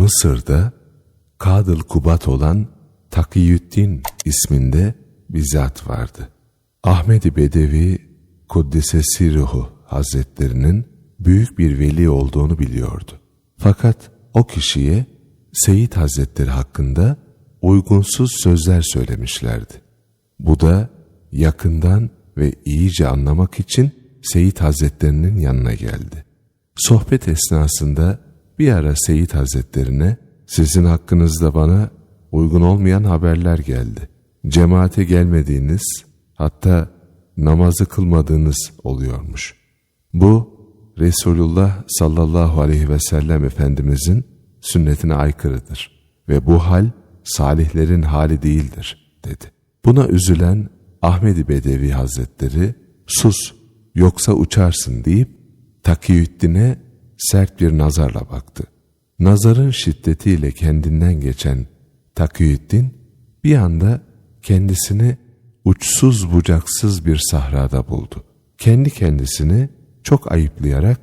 Mısır'da Kadıl Kubat olan Takiyüddin isminde bir zat vardı. Ahmedi Bedevi Kuddise Sirruhu Hazretlerinin büyük bir veli olduğunu biliyordu. Fakat o kişiye Seyit Hazretleri hakkında uygunsuz sözler söylemişlerdi. Bu da yakından ve iyice anlamak için Seyit Hazretlerinin yanına geldi. Sohbet esnasında bir ara Seyit Hazretlerine sizin hakkınızda bana uygun olmayan haberler geldi. Cemaate gelmediğiniz hatta namazı kılmadığınız oluyormuş. Bu Resulullah sallallahu aleyhi ve sellem Efendimizin sünnetine aykırıdır ve bu hal salihlerin hali değildir dedi. Buna üzülen Ahmedi Bedevi Hazretleri sus yoksa uçarsın deyip Takiyüddin'e sert bir nazarla baktı. Nazarın şiddetiyle kendinden geçen Takiyüddin bir anda kendisini uçsuz bucaksız bir sahrada buldu. Kendi kendisini çok ayıplayarak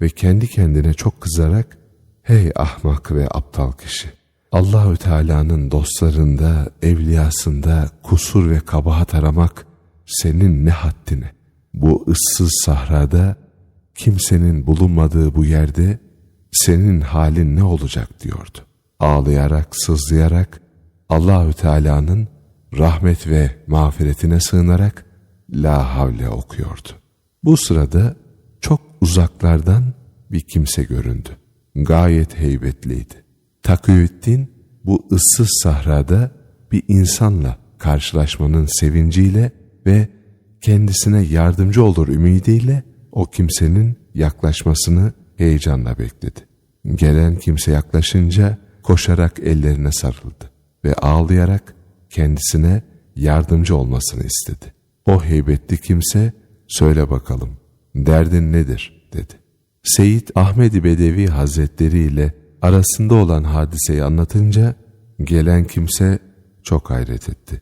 ve kendi kendine çok kızarak hey ahmak ve aptal kişi Allahü Teala'nın dostlarında, evliyasında kusur ve kabahat aramak senin ne haddine? Bu ıssız sahrada kimsenin bulunmadığı bu yerde senin halin ne olacak diyordu. Ağlayarak, sızlayarak Allahü Teala'nın rahmet ve mağfiretine sığınarak La havle okuyordu. Bu sırada çok uzaklardan bir kimse göründü. Gayet heybetliydi. Takiyüddin bu ıssız sahrada bir insanla karşılaşmanın sevinciyle ve kendisine yardımcı olur ümidiyle o kimsenin yaklaşmasını heyecanla bekledi. Gelen kimse yaklaşınca koşarak ellerine sarıldı ve ağlayarak kendisine yardımcı olmasını istedi. O heybetli kimse söyle bakalım derdin nedir dedi. Seyit Ahmedi Bedevi Hazretleri ile arasında olan hadiseyi anlatınca gelen kimse çok hayret etti.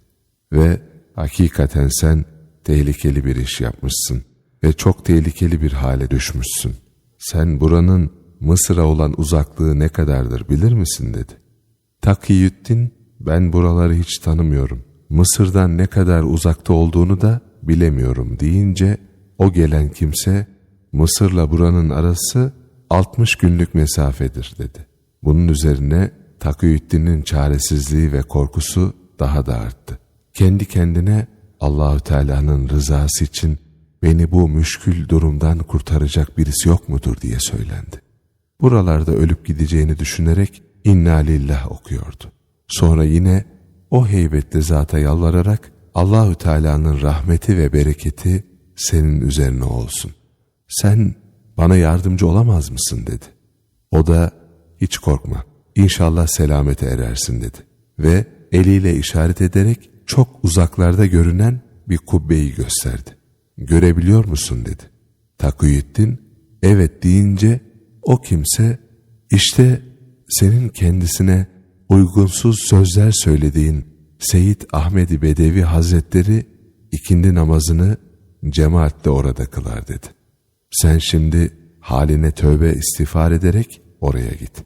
Ve hakikaten sen tehlikeli bir iş yapmışsın ve çok tehlikeli bir hale düşmüşsün. Sen buranın Mısır'a olan uzaklığı ne kadardır bilir misin dedi. Takiyüddin ben buraları hiç tanımıyorum. Mısır'dan ne kadar uzakta olduğunu da bilemiyorum deyince o gelen kimse Mısır'la buranın arası 60 günlük mesafedir dedi. Bunun üzerine Takiyüddin'in çaresizliği ve korkusu daha da arttı. Kendi kendine Allahü Teala'nın rızası için beni bu müşkül durumdan kurtaracak birisi yok mudur diye söylendi. Buralarda ölüp gideceğini düşünerek inna lillah okuyordu. Sonra yine o heybetli zata yalvararak Allahü Teala'nın rahmeti ve bereketi senin üzerine olsun. Sen bana yardımcı olamaz mısın dedi. O da hiç korkma İnşallah selamete erersin dedi. Ve eliyle işaret ederek çok uzaklarda görünen bir kubbeyi gösterdi. Görebiliyor musun dedi. Takuyüddin evet deyince o kimse işte senin kendisine uygunsuz sözler söylediğin Seyit Ahmedi Bedevi Hazretleri ikindi namazını cemaatle orada kılar dedi. Sen şimdi haline tövbe istiğfar ederek oraya git.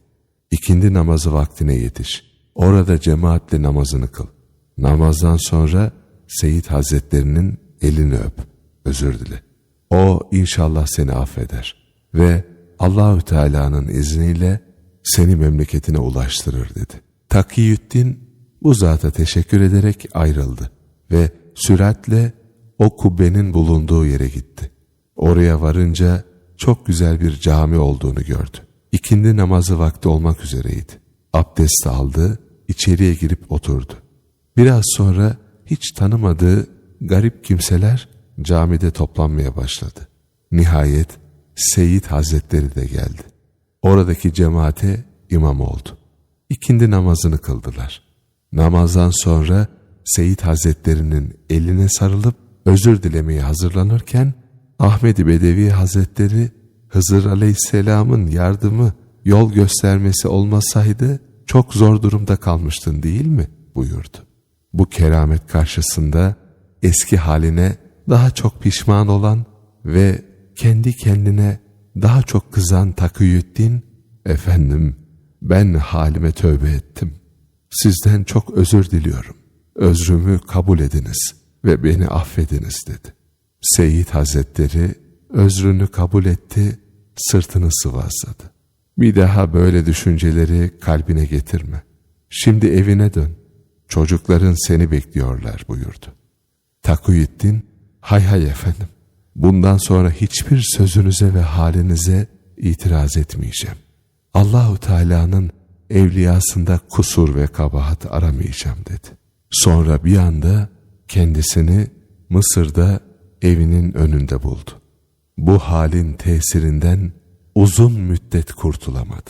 İkindi namazı vaktine yetiş. Orada cemaatle namazını kıl. Namazdan sonra Seyit Hazretlerinin elini öp, özür dile. O inşallah seni affeder ve Allahü Teala'nın izniyle seni memleketine ulaştırır dedi. Takiyüddin bu zata teşekkür ederek ayrıldı ve süratle o kubbenin bulunduğu yere gitti. Oraya varınca çok güzel bir cami olduğunu gördü. İkindi namazı vakti olmak üzereydi. Abdest aldı, içeriye girip oturdu. Biraz sonra hiç tanımadığı garip kimseler camide toplanmaya başladı. Nihayet Seyyid Hazretleri de geldi. Oradaki cemaate imam oldu. İkindi namazını kıldılar. Namazdan sonra Seyyid Hazretleri'nin eline sarılıp özür dilemeye hazırlanırken Ahmedi Bedevi Hazretleri Hızır Aleyhisselam'ın yardımı, yol göstermesi olmasaydı çok zor durumda kalmıştın değil mi? buyurdu. Bu keramet karşısında eski haline daha çok pişman olan ve kendi kendine daha çok kızan Takıyüddin, efendim ben halime tövbe ettim. Sizden çok özür diliyorum. Özrümü kabul ediniz ve beni affediniz dedi. Seyyid Hazretleri özrünü kabul etti, sırtını sıvazladı. Bir daha böyle düşünceleri kalbine getirme. Şimdi evine dön. Çocukların seni bekliyorlar buyurdu. Takuyüddin, hay hay efendim. Bundan sonra hiçbir sözünüze ve halinize itiraz etmeyeceğim. Allahu Teala'nın evliyasında kusur ve kabahat aramayacağım dedi. Sonra bir anda kendisini Mısır'da evinin önünde buldu. Bu halin tesirinden uzun müddet kurtulamadı.